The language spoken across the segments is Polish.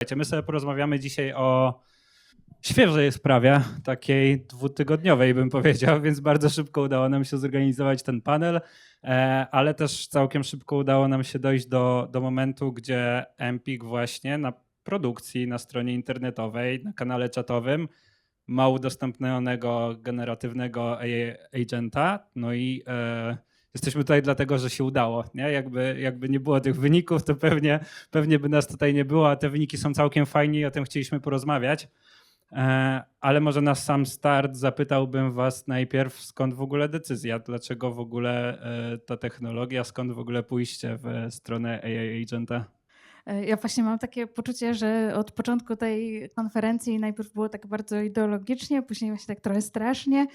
Słuchajcie, my sobie porozmawiamy dzisiaj o świeżej sprawie, takiej dwutygodniowej bym powiedział, więc bardzo szybko udało nam się zorganizować ten panel, e, ale też całkiem szybko udało nam się dojść do, do momentu, gdzie Empik właśnie na produkcji, na stronie internetowej, na kanale czatowym ma udostępnionego generatywnego agenta, no i e, jesteśmy tutaj dlatego, że się udało. Nie? Jakby, jakby nie było tych wyników, to pewnie, pewnie by nas tutaj nie było, a te wyniki są całkiem fajne i o tym chcieliśmy porozmawiać. E, Ale może na sam start zapytałbym Was najpierw, skąd w ogóle decyzja, dlaczego w ogóle e, ta technologia, skąd w ogóle pójście w stronę AI Agenta? E, Ja właśnie mam takie poczucie, że od początku tej konferencji najpierw było tak bardzo ideologicznie, później właśnie tak trochę strasznie,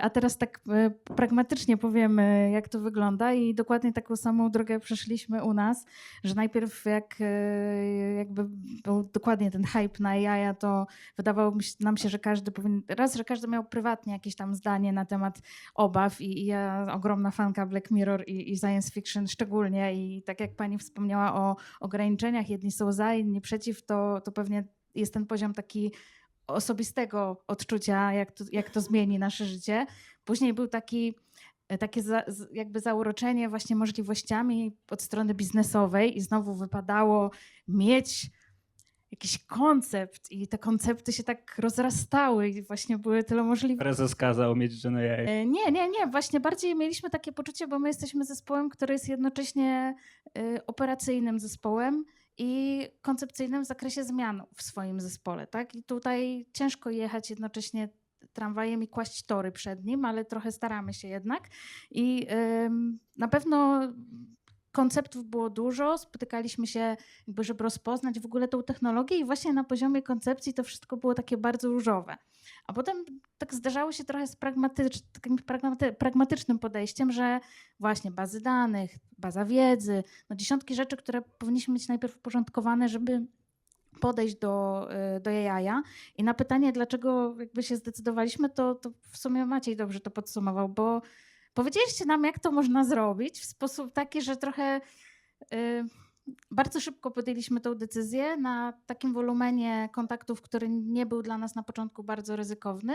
a teraz tak e, pragmatycznie powiemy, jak to wygląda i dokładnie taką samą drogę przeszliśmy u nas, że najpierw jak e, jakby był dokładnie ten hype na AI, to wydawało nam się, że każdy powinien, raz, że każdy miał prywatnie jakieś tam zdanie na temat obaw i, i ja ogromna fanka Black Mirror i, i science fiction szczególnie i tak jak pani wspomniała o ograniczeniach, jedni są za, inni przeciw, to, to pewnie jest ten poziom taki osobistego odczucia, jak to, jak to zmieni nasze życie. Później był taki e, takie za, jakby zauroczenie właśnie możliwościami od strony biznesowej i znowu wypadało mieć jakiś koncept i te koncepty się tak rozrastały i właśnie były tyle możliwości. Prezes kazał mieć Gen AI. Nie, nie, nie. Właśnie bardziej mieliśmy takie poczucie, bo my jesteśmy zespołem, który jest jednocześnie e, operacyjnym zespołem i koncepcyjnym zakresie zmian w swoim zespole. Tak? I tutaj ciężko jechać jednocześnie tramwajem i kłaść tory przed nim, ale trochę staramy się jednak. I na pewno konceptów było dużo, spotykaliśmy się, jakby, żeby rozpoznać w ogóle tą technologię i właśnie na poziomie koncepcji to wszystko było takie bardzo różowe. A potem tak zdarzało się trochę z takim pragmaty, pragmatycznym podejściem, że właśnie bazy danych, baza wiedzy, no dziesiątki rzeczy, które powinniśmy mieć najpierw uporządkowane, żeby podejść do, y, do AI. I na pytanie, dlaczego jakby się zdecydowaliśmy, to, to w sumie Maciej dobrze to podsumował, bo powiedzieliście nam, jak to można zrobić w sposób taki, że trochę y, bardzo szybko podjęliśmy tę decyzję na takim wolumenie kontaktów, który nie był dla nas na początku bardzo ryzykowny,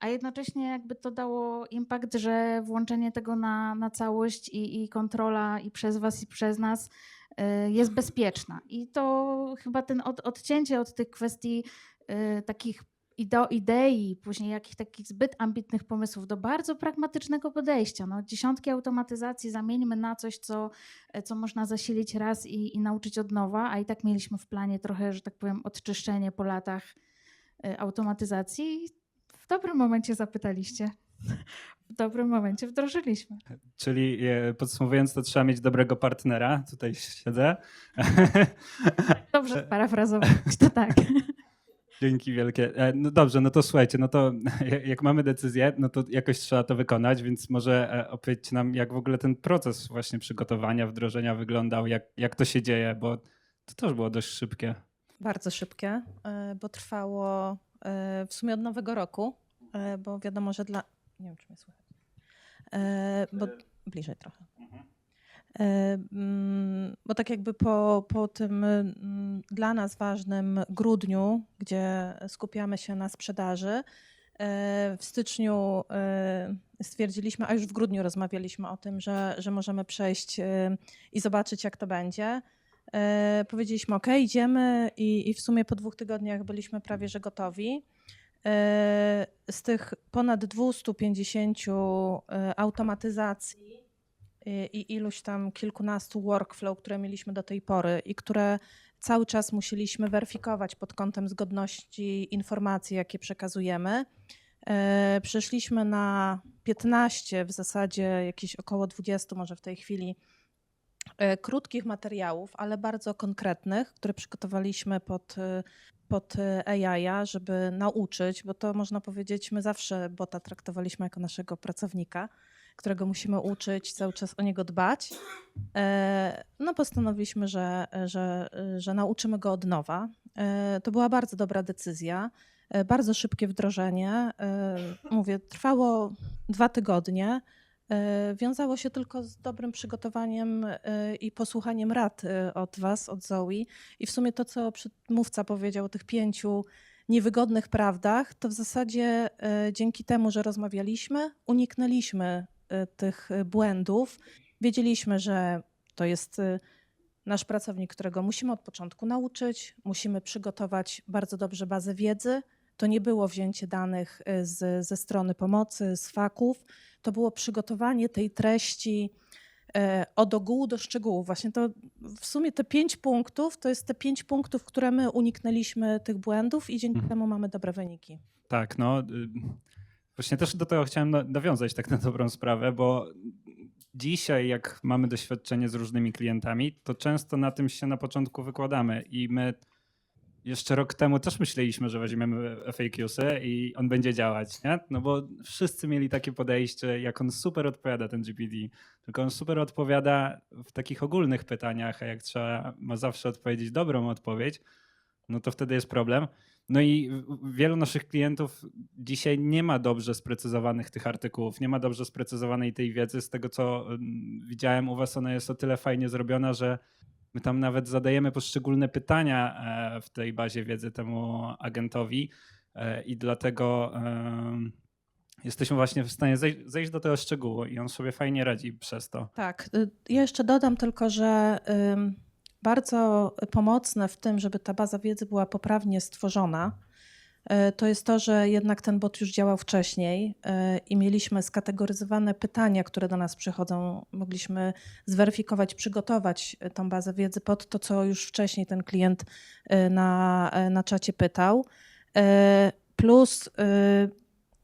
a jednocześnie jakby to dało impact, że włączenie tego na, na całość i, i kontrola i przez was, i przez nas y, jest bezpieczna. I to chyba ten od, odcięcie od tych kwestii y, takich ideo, idei, później jakichś takich zbyt ambitnych pomysłów do bardzo pragmatycznego podejścia. No, dziesiątki automatyzacji zamieńmy na coś, co, co można zasilić raz i, i nauczyć od nowa, a i tak mieliśmy w planie trochę, że tak powiem, odczyszczenie po latach y, automatyzacji. W dobrym momencie zapytaliście. W dobrym momencie wdrożyliśmy. Czyli e, podsumowując, to trzeba mieć dobrego partnera. Tutaj siedzę. Dobrze sparafrazować, to tak. Dzięki wielkie. E, No dobrze, no to słuchajcie, no to jak- mamy decyzję, no to jakoś trzeba to wykonać, więc może e, opowiedzcie nam, jak w ogóle ten proces właśnie przygotowania, wdrożenia wyglądał, jak, jak to się dzieje, bo to też było dość szybkie. Bardzo szybkie, e, bo trwało w sumie od nowego roku, bo wiadomo, że dla. Nie wiem, czy mnie słychać. Bo bliżej trochę. Mm, Bo tak jakby po, po tym mm, dla nas ważnym grudniu, gdzie skupiamy się na sprzedaży, e, w styczniu e, stwierdziliśmy, a już w grudniu rozmawialiśmy o tym, że, że możemy przejść e, i zobaczyć, jak to będzie. E, powiedzieliśmy, OK, idziemy, i, i w sumie po dwóch tygodniach byliśmy prawie że gotowi. E, z tych ponad 250 e, automatyzacji i, iluś tam kilkunastu workflow, które mieliśmy do tej pory i które cały czas musieliśmy weryfikować pod kątem zgodności informacji, jakie przekazujemy. E, Przeszliśmy na 15, w zasadzie jakieś około 20 może w tej chwili e, krótkich materiałów, ale bardzo konkretnych, które przygotowaliśmy pod, e, pod AI, żeby nauczyć, bo to można powiedzieć, my zawsze bota traktowaliśmy jako naszego pracownika, którego musimy uczyć, cały czas o niego dbać. E, No postanowiliśmy, że, że, że nauczymy go od nowa. E, To była bardzo dobra decyzja, e, bardzo szybkie wdrożenie. Mówię, trwało dwa tygodnie. wiązało się tylko z dobrym przygotowaniem i posłuchaniem rad od Was, od Zoe. I w sumie to, co przedmówca powiedział o tych pięciu niewygodnych prawdach, to w zasadzie dzięki temu, że rozmawialiśmy, uniknęliśmy tych e, błędów. Wiedzieliśmy, że to jest e, nasz pracownik, którego musimy od początku nauczyć, musimy przygotować bardzo dobrze bazę wiedzy. To nie było wzięcie danych e, z, ze strony pomocy, z faków, to było przygotowanie tej treści od ogółu do szczegółów. Właśnie to w sumie te pięć punktów to jest te pięć punktów, które my uniknęliśmy tych błędów i dzięki Mhm. temu mamy dobre wyniki. Tak, no y, właśnie też do tego chciałem na- nawiązać tak na dobrą sprawę, bo dzisiaj jak mamy doświadczenie z różnymi klientami, to często na tym się na początku wykładamy i my jeszcze rok temu też myśleliśmy, że weźmiemy FAQsy i on będzie działać, nie? No bo wszyscy mieli takie podejście, jak on super odpowiada ten GPT, tylko on super odpowiada w takich ogólnych pytaniach, a jak trzeba ma zawsze odpowiedzieć dobrą odpowiedź, no to wtedy jest problem. No i wielu naszych klientów dzisiaj nie ma dobrze sprecyzowanych tych artykułów, nie ma dobrze sprecyzowanej tej wiedzy. Z tego, co mm, widziałem u Was, ona jest o tyle fajnie zrobiona, że my tam nawet zadajemy poszczególne pytania e, w tej bazie wiedzy temu agentowi e, i dlatego jesteśmy właśnie w stanie zej- zejść do tego szczegółu i on sobie fajnie radzi przez to. Tak, y, ja jeszcze dodam tylko, że bardzo pomocne w tym, żeby ta baza wiedzy była poprawnie stworzona, y, to jest to, że jednak ten bot już działał wcześniej y, i mieliśmy skategoryzowane pytania, które do nas przychodzą. Mogliśmy zweryfikować, przygotować y, tą bazę wiedzy pod to, co już wcześniej ten klient na, na czacie pytał. Plus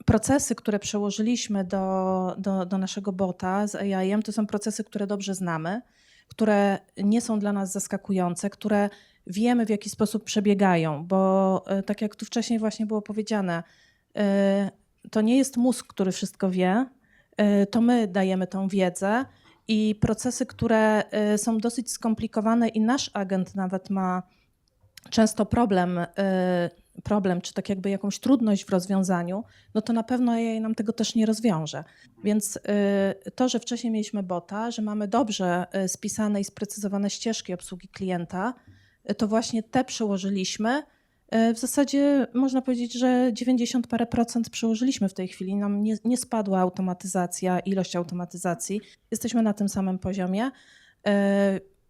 procesy, które przełożyliśmy do, do, do naszego bota z AI-em, to są procesy, które dobrze znamy, które nie są dla nas zaskakujące, które wiemy, w jaki sposób przebiegają, bo e, tak jak tu wcześniej właśnie było powiedziane, e, to nie jest mózg, który wszystko wie, e, to my dajemy tą wiedzę i procesy, które są dosyć skomplikowane i nasz agent nawet ma często problem, problem, czy tak jakby jakąś trudność w rozwiązaniu, no to na pewno AI nam tego też nie rozwiąże. Więc y, to, że wcześniej mieliśmy bota, że mamy dobrze y, spisane i sprecyzowane ścieżki obsługi klienta, y, to właśnie te przełożyliśmy. W zasadzie można powiedzieć, że 90 parę procent przełożyliśmy w tej chwili. Nam nie, nie spadła automatyzacja, ilość automatyzacji. Jesteśmy na tym samym poziomie.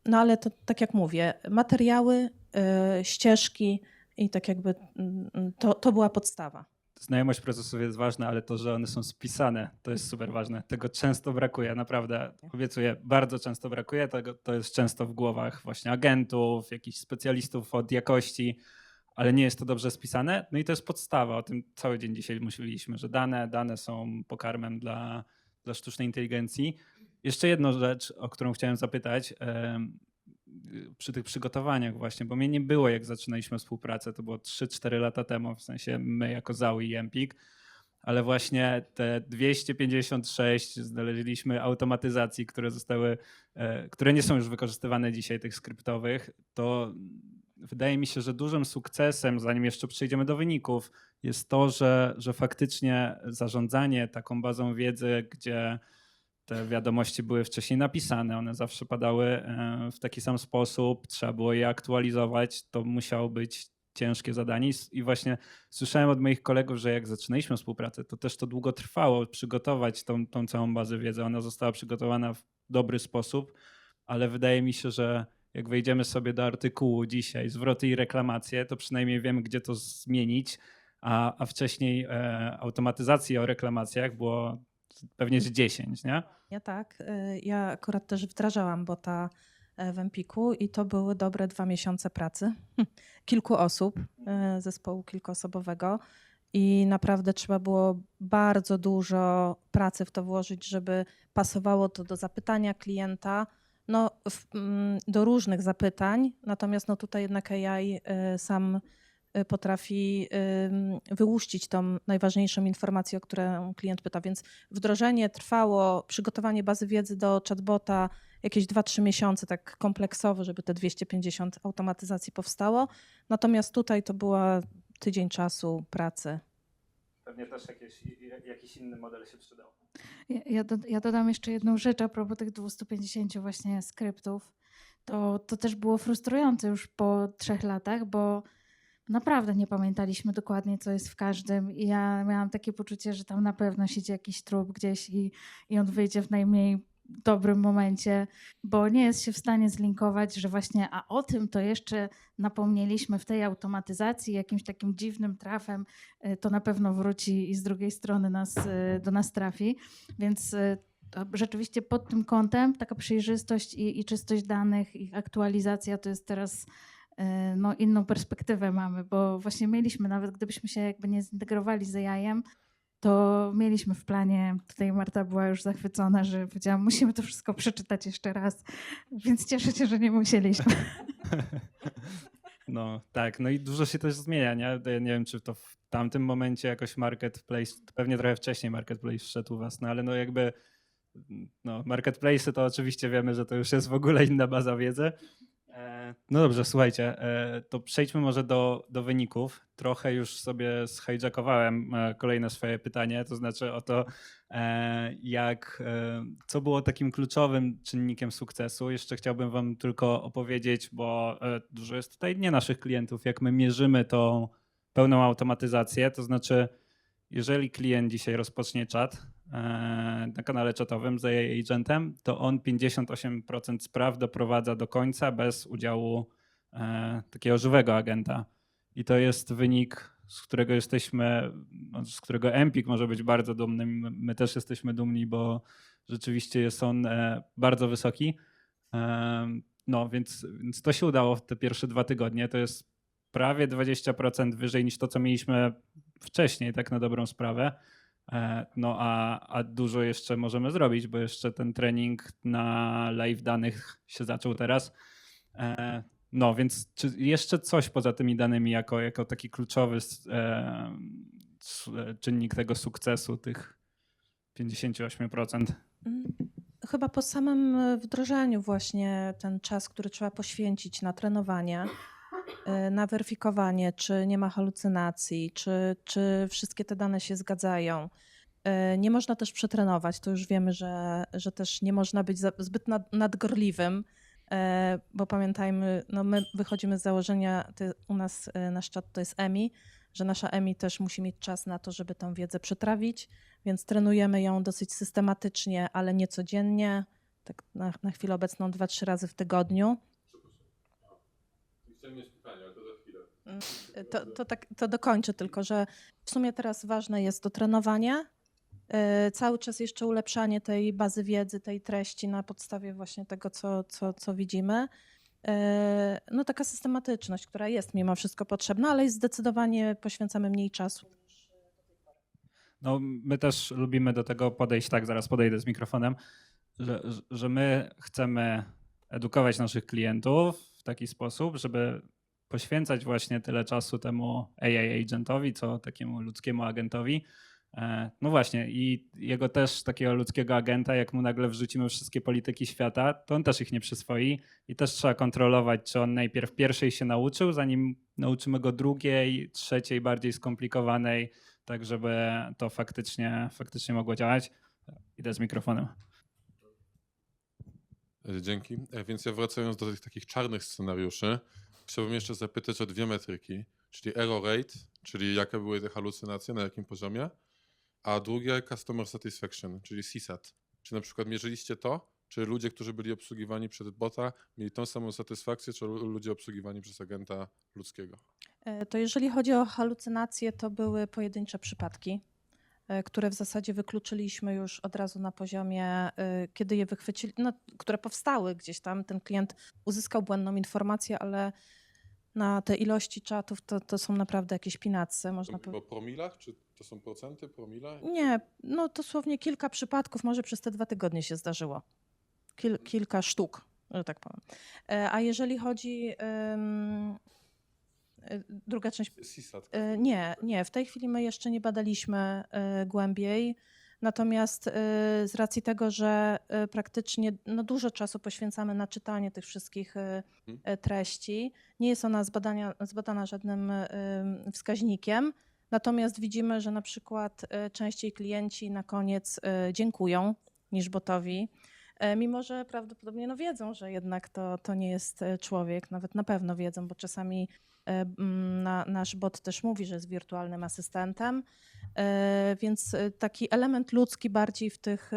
No ale to tak jak mówię, materiały, ścieżki i tak jakby mm, to, to była podstawa. Znajomość procesów jest ważna, ale to, że one są spisane, to jest super ważne. Tego często brakuje, naprawdę. Obiecuję, bardzo często brakuje. Tego, to jest często w głowach właśnie agentów, jakichś specjalistów od jakości, ale nie jest to dobrze spisane. No i to jest podstawa. O tym cały dzień dzisiaj myśleliśmy, że dane, dane są pokarmem dla, dla sztucznej inteligencji. Jeszcze jedną rzecz, o którą chciałem zapytać. Em, przy tych przygotowaniach właśnie, bo mnie nie było jak zaczynaliśmy współpracę, to było 3-4 lata temu, w sensie my jako ZAU i Empik, ale właśnie te 256 znaleźliśmy automatyzacji, które zostały, e, które nie są już wykorzystywane dzisiaj, tych skryptowych, to wydaje mi się, że dużym sukcesem, zanim jeszcze przejdziemy do wyników, jest to, że, że faktycznie zarządzanie taką bazą wiedzy, gdzie te wiadomości były wcześniej napisane, one zawsze padały e, w taki sam sposób, trzeba było je aktualizować, to musiało być ciężkie zadanie. I właśnie słyszałem od moich kolegów, że jak zaczynaliśmy współpracę, to też to długo trwało przygotować tą, tą całą bazę wiedzy. Ona została przygotowana w dobry sposób, ale wydaje mi się, że jak wejdziemy sobie do artykułu dzisiaj, zwroty i reklamacje, to przynajmniej wiemy, gdzie to zmienić, a, a wcześniej e, automatyzacji o reklamacjach było pewnie z 10, nie? Ja tak. y, Ja akurat też wdrażałam bota e, w Empiku i to były dobre dwa miesiące pracy. Kilku osób, e, zespołu kilkuosobowego. I naprawdę trzeba było bardzo dużo pracy w to włożyć, żeby pasowało to do zapytania klienta, no, w, mm, do różnych zapytań. Natomiast no, tutaj jednak AI e, sam potrafi ym, wyłuścić tą najważniejszą informację, o którą klient pyta. Więc wdrożenie trwało, przygotowanie bazy wiedzy do chatbota jakieś 2-3 miesiące, tak kompleksowo, żeby te 250 automatyzacji powstało. Natomiast tutaj to była tydzień czasu pracy. Pewnie też jakieś, jakiś inny model się przydał. Ja, ja, do, ja dodam jeszcze jedną rzecz a propos tych 250 właśnie skryptów. To, to też było frustrujące już po trzech latach, bo naprawdę nie pamiętaliśmy dokładnie, co jest w każdym. I ja miałam takie poczucie, że tam na pewno siedzi jakiś trup gdzieś i, i on wyjdzie w najmniej dobrym momencie, bo nie jest się w stanie zlinkować, że właśnie, a o tym to jeszcze napomnieliśmy w tej automatyzacji, jakimś takim dziwnym trafem, y, to na pewno wróci i z drugiej strony nas, y, do nas trafi. Więc y, rzeczywiście pod tym kątem taka przejrzystość i, i czystość danych, ich aktualizacja to jest teraz no, inną perspektywę mamy, bo właśnie mieliśmy, nawet gdybyśmy się jakby nie zintegrowali z AI-em, to mieliśmy w planie, tutaj Marta była już zachwycona, że powiedziałam, musimy to wszystko przeczytać jeszcze raz, więc cieszę się, że nie musieliśmy. No tak, no i dużo się też zmienia, nie? Ja nie wiem, czy to w tamtym momencie jakoś marketplace, pewnie trochę wcześniej marketplace wszedł u was, no ale no jakby no marketplace to oczywiście wiemy, że to już jest w ogóle inna baza wiedzy. No dobrze, słuchajcie, e, to przejdźmy może do, do wyników. Trochę już sobie zhijackowałem e, kolejne swoje pytanie, to znaczy o to, e, jak, co było takim kluczowym czynnikiem sukcesu. Jeszcze chciałbym wam tylko opowiedzieć, bo dużo jest tutaj nie naszych klientów, jak my mierzymy tą pełną automatyzację, to znaczy jeżeli klient dzisiaj rozpocznie czat e, na kanale czatowym z agentem, to on 58% spraw doprowadza do końca bez udziału e, takiego żywego agenta. I to jest wynik, z którego jesteśmy, no, z którego Empik może być bardzo dumny. My- też jesteśmy dumni, bo rzeczywiście jest on e, bardzo wysoki. No, więc, więc to się udało w te pierwsze dwa tygodnie. To jest prawie 20% wyżej niż to, co mieliśmy wcześniej, tak na dobrą sprawę. E, No a, a dużo jeszcze możemy zrobić, bo jeszcze ten trening na live danych się zaczął teraz. E, No więc czy jeszcze coś poza tymi danymi jako, jako taki kluczowy e, czynnik tego sukcesu, tych 58%? Mm, Chyba po samym wdrożeniu właśnie ten czas, który trzeba poświęcić na trenowanie, na weryfikowanie, czy nie ma halucynacji, czy, czy wszystkie te dane się zgadzają. E, Nie można też przetrenować. To już wiemy, że, że też nie można być zbyt nad, nadgorliwym, e, bo pamiętajmy, no my wychodzimy z założenia, ty, u nas e, nasz czat to jest EMI, że nasza EMI też musi mieć czas na to, żeby tą wiedzę przetrawić, więc trenujemy ją dosyć systematycznie, ale nie codziennie, tak na, na chwilę obecną dwa, trzy razy w tygodniu. To, to, tak, to dokończę tylko, że w sumie teraz ważne jest dotrenowanie, yy, cały czas jeszcze ulepszanie tej bazy wiedzy, tej treści na podstawie właśnie tego, co, co, co widzimy. Yy, No taka systematyczność, która jest mimo wszystko potrzebna, ale zdecydowanie poświęcamy mniej czasu. No, my też lubimy do tego podejść, tak, zaraz podejdę z mikrofonem, że, że my chcemy edukować naszych klientów w taki sposób, żeby poświęcać właśnie tyle czasu temu AI agentowi, co takiemu ludzkiemu agentowi. E, No właśnie, i jego też takiego ludzkiego agenta, jak mu nagle wrzucimy wszystkie polityki świata, to on też ich nie przyswoi i też trzeba kontrolować, czy on najpierw pierwszej się nauczył, zanim nauczymy go drugiej, trzeciej, bardziej skomplikowanej, tak żeby to faktycznie, faktycznie mogło działać. Idę z mikrofonem. Dzięki. E, Więc ja wracając do tych takich czarnych scenariuszy, chciałbym jeszcze zapytać o dwie metryki, czyli error rate, czyli jakie były te halucynacje, na jakim poziomie, a drugie customer satisfaction, czyli CSAT. Czy na przykład mierzyliście to, czy ludzie, którzy byli obsługiwani przez bota, mieli tą samą satysfakcję, czy lu- ludzie obsługiwani przez agenta ludzkiego? E, To jeżeli chodzi o halucynacje, to były pojedyncze przypadki, e, które w zasadzie wykluczyliśmy już od razu na poziomie, e, kiedy je wychwycili, no, które powstały gdzieś tam. Ten klient uzyskał błędną informację, ale na te ilości czatów to, to są naprawdę jakieś pinacy, można To powiedzieć. o promilach, czy to są procenty, promile? Nie, no dosłownie kilka przypadków może przez te dwa tygodnie się zdarzyło. Kil, kilka sztuk, że tak powiem. E, A jeżeli chodzi... e, Druga część. E, Nie, nie. W tej chwili my jeszcze nie badaliśmy głębiej. Natomiast e, z racji tego, że e, praktycznie no, dużo czasu poświęcamy na czytanie tych wszystkich e, e, treści, nie jest ona zbadania, zbadana żadnym wskaźnikiem. Natomiast widzimy, że na przykład częściej klienci na koniec dziękują niż botowi, mimo że prawdopodobnie no wiedzą, że jednak to, to nie jest człowiek, nawet na pewno wiedzą, bo czasami na, nasz bot też mówi, że jest wirtualnym asystentem, E, więc e, taki element ludzki bardziej w tych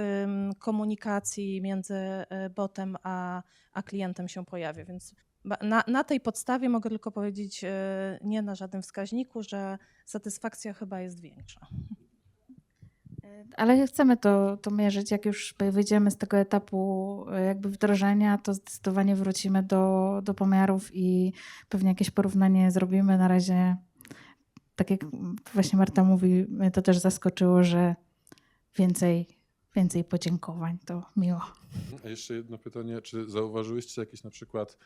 komunikacji między e, botem a, a klientem się pojawia, więc na, na tej podstawie mogę tylko powiedzieć, e, nie na żadnym wskaźniku, że satysfakcja chyba jest większa. Ale chcemy to, to mierzyć. Jak już wyjdziemy z tego etapu e, jakby wdrożenia, to zdecydowanie wrócimy do, do pomiarów i pewnie jakieś porównanie zrobimy. Na razie, tak jak właśnie Marta mówi, mnie to też zaskoczyło, że więcej, więcej podziękowań. To miło. A jeszcze jedno pytanie, czy zauważyłyście jakieś na przykład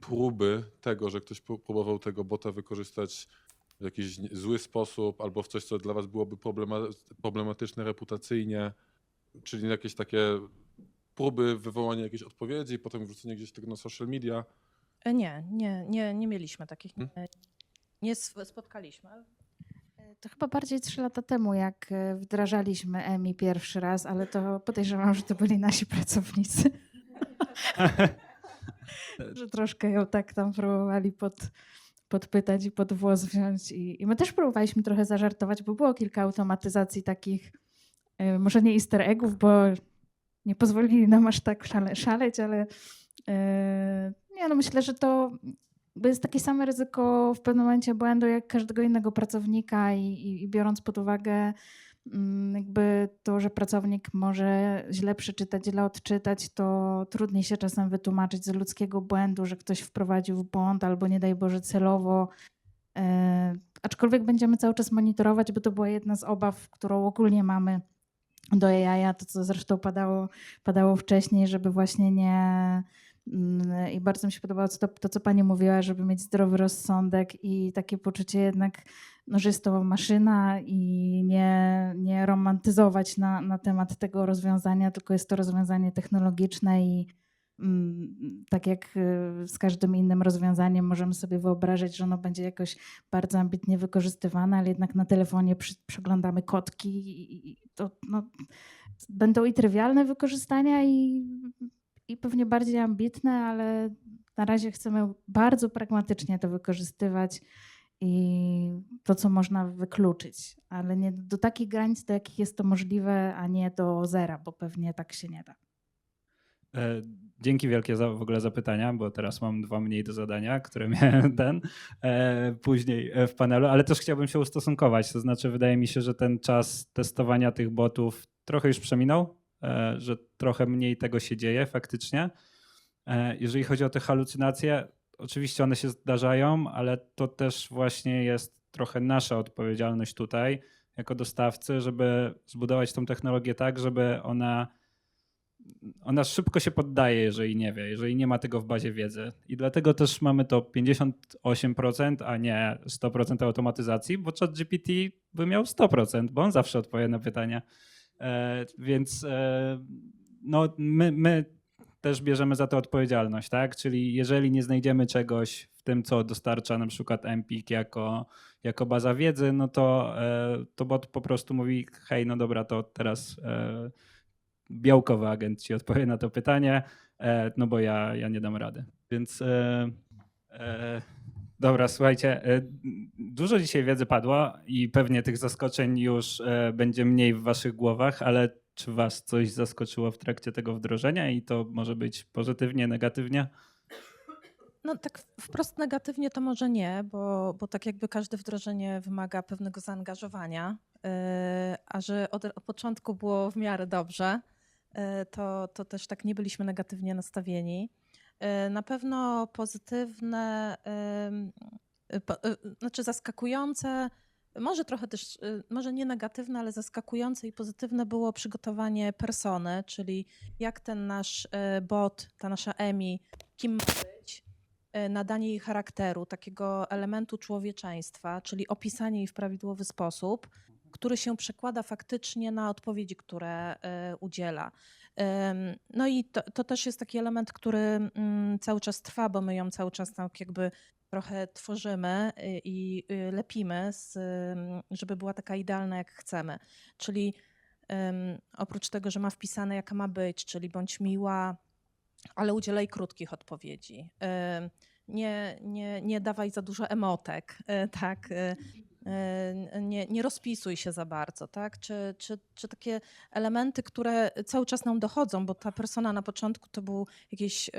próby tego, że ktoś pró- próbował tego bota wykorzystać w jakiś nie- zły sposób albo w coś, co dla was byłoby problema- problematyczne reputacyjnie, czyli jakieś takie próby wywołania jakiejś odpowiedzi, potem wrzucenie gdzieś tego na social media. E, Nie, nie, nie, nie mieliśmy takich, Hmm? nie, nie sp- spotkaliśmy. ale- To chyba bardziej trzy lata temu, jak e, wdrażaliśmy EMI pierwszy raz, ale to podejrzewam, że to byli nasi pracownicy. że troszkę ją tak tam próbowali pod, podpytać i pod włos wziąć. I, I my też próbowaliśmy trochę zażartować, bo było kilka automatyzacji takich, e, może nie easter eggów, bo nie pozwolili nam aż tak szale, szaleć, ale e, nie no myślę, że to jest takie same ryzyko w pewnym momencie błędu jak każdego innego pracownika i, i, i biorąc pod uwagę jakby to, że pracownik może źle przeczytać, źle odczytać, to trudniej się czasem wytłumaczyć z ludzkiego błędu, że ktoś wprowadził w błąd albo nie daj Boże celowo. E, aczkolwiek będziemy cały czas monitorować, bo to była jedna z obaw, którą ogólnie mamy do AI, to co zresztą padało, padało wcześniej, żeby właśnie nie, Mm, I bardzo mi się podobało to, to, co pani mówiła, żeby mieć zdrowy rozsądek i takie poczucie jednak, no, że jest to maszyna i nie, nie romantyzować na, na temat tego rozwiązania, tylko jest to rozwiązanie technologiczne i mm, tak jak y, z każdym innym rozwiązaniem możemy sobie wyobrażać, że ono będzie jakoś bardzo ambitnie wykorzystywane, ale jednak na telefonie przeglądamy kotki i, i to no, będą i trywialne wykorzystania i i pewnie bardziej ambitne, ale na razie chcemy bardzo pragmatycznie to wykorzystywać i to, co można wykluczyć, ale nie do takich granic, do jakich jest to możliwe, a nie do zera, bo pewnie tak się nie da. E, Dzięki wielkie za w ogóle za pytania, bo teraz mam dwa mniej do zadania, które miałem ten e, później e, w panelu, ale też chciałbym się ustosunkować. To znaczy, wydaje mi się, że ten czas testowania tych botów trochę już przeminął, że trochę mniej tego się dzieje faktycznie. E, jeżeli chodzi o te halucynacje, oczywiście one się zdarzają, ale to też właśnie jest trochę nasza odpowiedzialność tutaj, jako dostawcy, żeby zbudować tą technologię tak, żeby ona ona szybko się poddaje, jeżeli nie wie, jeżeli nie ma tego w bazie wiedzy. I dlatego też mamy to 58%, a nie 100% automatyzacji, bo ChatGPT by miał 100%, bo on zawsze odpowie na pytania. E, więc e, no, my, my też bierzemy za to odpowiedzialność, tak? Czyli jeżeli nie znajdziemy czegoś w tym, co dostarcza na przykład jako, jako baza wiedzy, no to, e, to bot po prostu mówi, hej, no dobra, to teraz białkowy agent ci odpowie na to pytanie, no bo ja, ja nie dam rady. Więc e, e, dobra, słuchajcie, e, dużo dzisiaj wiedzy padło i pewnie tych zaskoczeń już e, będzie mniej w waszych głowach, ale czy was coś zaskoczyło w trakcie tego wdrożenia i to może być pozytywnie, negatywnie? No tak wprost negatywnie to może nie, bo, bo tak jakby każde wdrożenie wymaga pewnego zaangażowania, yy, a że od, od początku było w miarę dobrze, to, to też tak nie byliśmy negatywnie nastawieni. Yy, Na pewno pozytywne, po- yy, znaczy zaskakujące, może trochę też, może nie negatywne, ale zaskakujące i pozytywne było przygotowanie persony, czyli jak ten nasz bot, ta nasza EMI, kim ma być, nadanie jej charakteru, takiego elementu człowieczeństwa, czyli opisanie jej w prawidłowy sposób, który się przekłada faktycznie na odpowiedzi, które udziela. No i to, to też jest taki element, który mm, cały czas trwa, bo my ją cały czas tak jakby trochę tworzymy y, i y, lepimy, z, ym, żeby była taka idealna, jak chcemy. Czyli oprócz tego, że ma wpisane, jaka ma być, czyli bądź miła, ale udzielaj krótkich odpowiedzi. Nie, nie, nie dawaj za dużo emotek, y, tak. Y, Nie, nie rozpisuj się za bardzo, tak? Czy, czy, czy takie elementy, które cały czas nam dochodzą, bo ta persona na początku to był jakieś, y,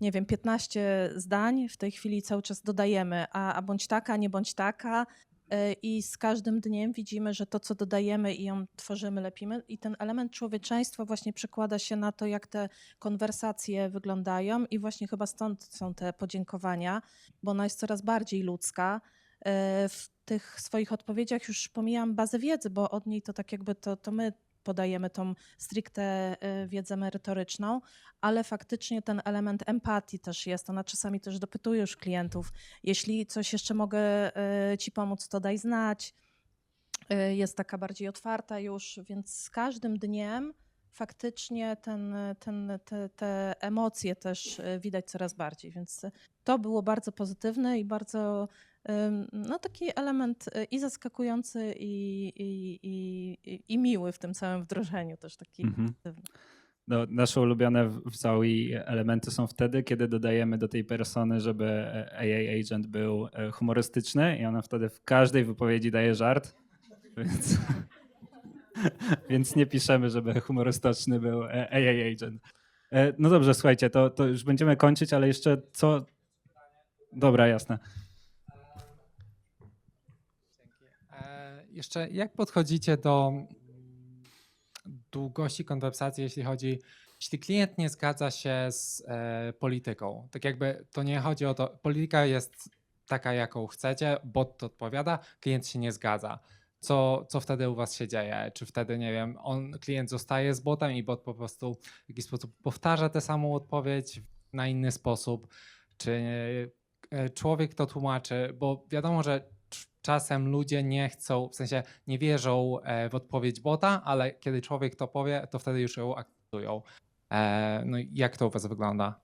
nie wiem, 15 zdań, w tej chwili cały czas dodajemy, a, a bądź taka, nie bądź taka. y, I z każdym dniem widzimy, że to, co dodajemy i ją tworzymy, lepimy. I ten element człowieczeństwa właśnie przekłada się na to, jak te konwersacje wyglądają, i właśnie chyba stąd są te podziękowania, bo ona jest coraz bardziej ludzka. W tych swoich odpowiedziach już pomijam bazę wiedzy, bo od niej to tak jakby to, to my podajemy tą stricte y, wiedzę merytoryczną, ale faktycznie ten element empatii też jest. Ona czasami też dopytuje już klientów, jeśli coś jeszcze mogę y, ci pomóc, to daj znać. Y, Jest taka bardziej otwarta już, więc z każdym dniem faktycznie ten, ten, te, te emocje też widać coraz bardziej, więc to było bardzo pozytywne i bardzo no, taki element y, i zaskakujący i, i, i, i- miły w tym całym wdrożeniu też taki Mhm. No, nasze ulubione w Zoe elementy są wtedy, kiedy dodajemy do tej persony, żeby e, AA agent był e, humorystyczny i ona wtedy w każdej wypowiedzi daje żart. Więc, więc nie piszemy, żeby humorystyczny był e, AA agent. E, No dobrze, słuchajcie, to, to już będziemy kończyć, ale jeszcze co... Dobra, jasne. Jeszcze jak podchodzicie do długości konwersacji, jeśli chodzi, jeśli klient nie zgadza się z e, polityką, tak jakby to nie chodzi o to, polityka jest taka, jaką chcecie, bot to odpowiada, klient się nie zgadza. Co, co wtedy u was się dzieje? Czy wtedy, nie wiem, on, klient zostaje z botem i bot po prostu w jakiś sposób powtarza tę samą odpowiedź na inny sposób? Czy e, człowiek to tłumaczy? Bo wiadomo, że czasem ludzie nie chcą, w sensie nie wierzą e, w odpowiedź bota, ale kiedy człowiek to powie, to wtedy już ją akceptują. E, No i jak to u was wygląda?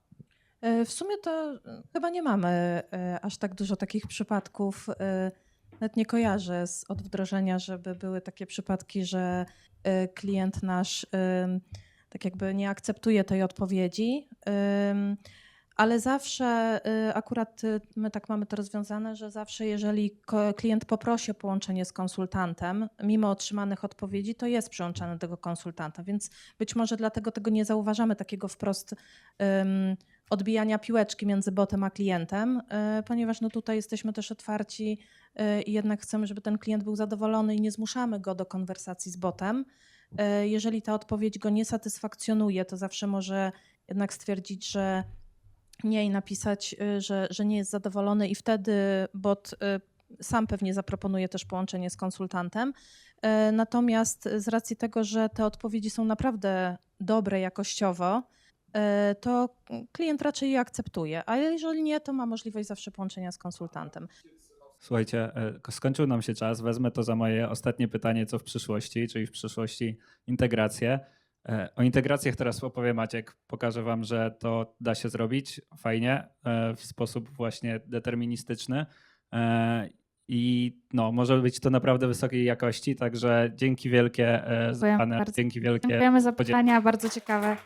E, W sumie to chyba nie mamy aż tak dużo takich przypadków. Nawet nie kojarzę z, od wdrożenia, żeby były takie przypadki, że klient nasz tak jakby nie akceptuje tej odpowiedzi. Ale zawsze, e, akurat e, my tak mamy to rozwiązane, że zawsze jeżeli klient poprosi o połączenie z konsultantem, mimo otrzymanych odpowiedzi, to jest przyłączany do tego konsultanta, więc być może dlatego tego nie zauważamy takiego wprost em, odbijania piłeczki między botem a klientem, e, ponieważ no tutaj jesteśmy też otwarci i jednak chcemy, żeby ten klient był zadowolony i nie zmuszamy go do konwersacji z botem. Jeżeli ta odpowiedź go nie satysfakcjonuje, to zawsze może jednak stwierdzić, że nie i napisać, y, że, że nie jest zadowolony, i wtedy bot y, sam pewnie zaproponuje też połączenie z konsultantem. E, Natomiast z racji tego, że te odpowiedzi są naprawdę dobre jakościowo, to klient raczej je akceptuje, a jeżeli nie, to ma możliwość zawsze połączenia z konsultantem. Słuchajcie, e, skończył nam się czas. Wezmę to za moje ostatnie pytanie, co w przyszłości, czyli w przyszłości integrację. E, O integracjach teraz opowie Maciek. Pokażę wam, że to da się zrobić fajnie, e, w sposób właśnie deterministyczny. E, I no, może być to naprawdę wysokiej jakości, także dzięki wielkie za dzięki wielkie. Dziękujemy za pytania, bardzo ciekawe.